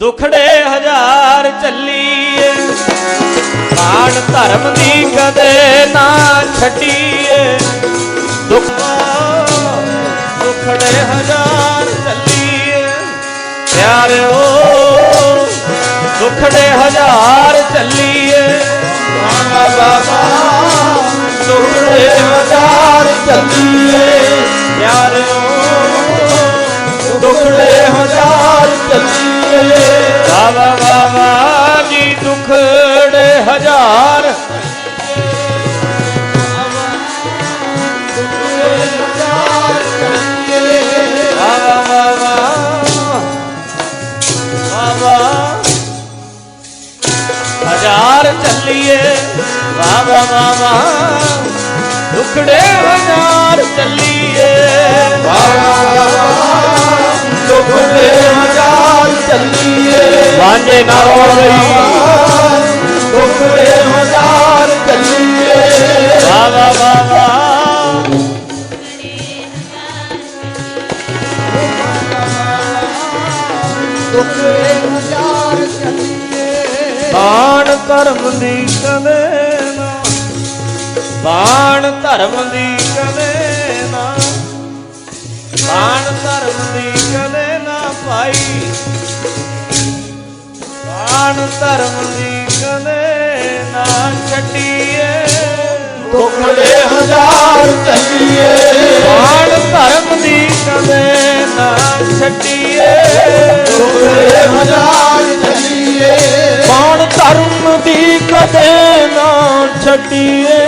ਦੁਖੜੇ ਹਜ਼ਾਰ ਚੱਲੀਏ। ਬਾਣ ਧਰਮ ਦੀ ਕਦੇ ਨਾ ਛੱਡੀਏ। ਦੁੱਖ ਦੁਖੜੇ ਹਜ਼ਾਰ ਚੱਲੀਏ। ਪਿਆਰਿਓ, ਦੁਖੜੇ ਹਜ਼ਾਰ ਚੱਲੀਏ। ਬਾਬਾ ਦੁਖੜੇ ਹਜ਼ਾਰ ਚੱਲੀਏ। ਬਾਬਾ ਬਾਬਾ ਦੁਖੜੇ ਹਜ਼ਾਰ। ਬਾਬਾ ਬਾਬਾ ਬਾਬਾ ਹਜ਼ਾਰ ਚੱਲੀਏ ਬਾਬਾ ਬਾਬਾ ਦੁਖੜੇ ਹਜ਼ਾਰ। ਚੱਲੀਏ ਵਾਂਝੇ ਨਾ ਹੋਈ ਦੁਖੜੇ ਹਜ਼ਾਰ ਚੱਲੀਏ। ਬਾਬਾ ਬਾਬਾ ਬਾਣ ਧਰਮ ਦੀ ਕਦੇ ਨਾ ਬਾਣ ਧਰਮ ਦੀ ਕਦੇ ਨਾ। ਬਾਣ ਧਰਮ ਦੀ ਕਦੇ ਨਾ। ਬਾਣ ਧਰਮ ਦੀ ਕਦੇ ਨਾ ਛੱਡੀਏ ਹਜ਼ਾਰ ਬਾਣ ਧਰਮ ਦੀ ਕਦੇ ਨਾ ਛੱਡੀਏ। ਦੁਖੜੇ ਹਜ਼ਾਰ ਚੱਲੀਏ ਬਾਣ ਧਰਮ ਦੀ ਕਦੇ ਨਾ ਛੱਡੀਏ। ਦੁਖੜੇ ਹਜ਼ਾਰ ਚੱਲੀਏ ਬਾਣ ਧਰਮ ਦੀ ਕਦੇ ਨਾ ਛੱਡੀਏ।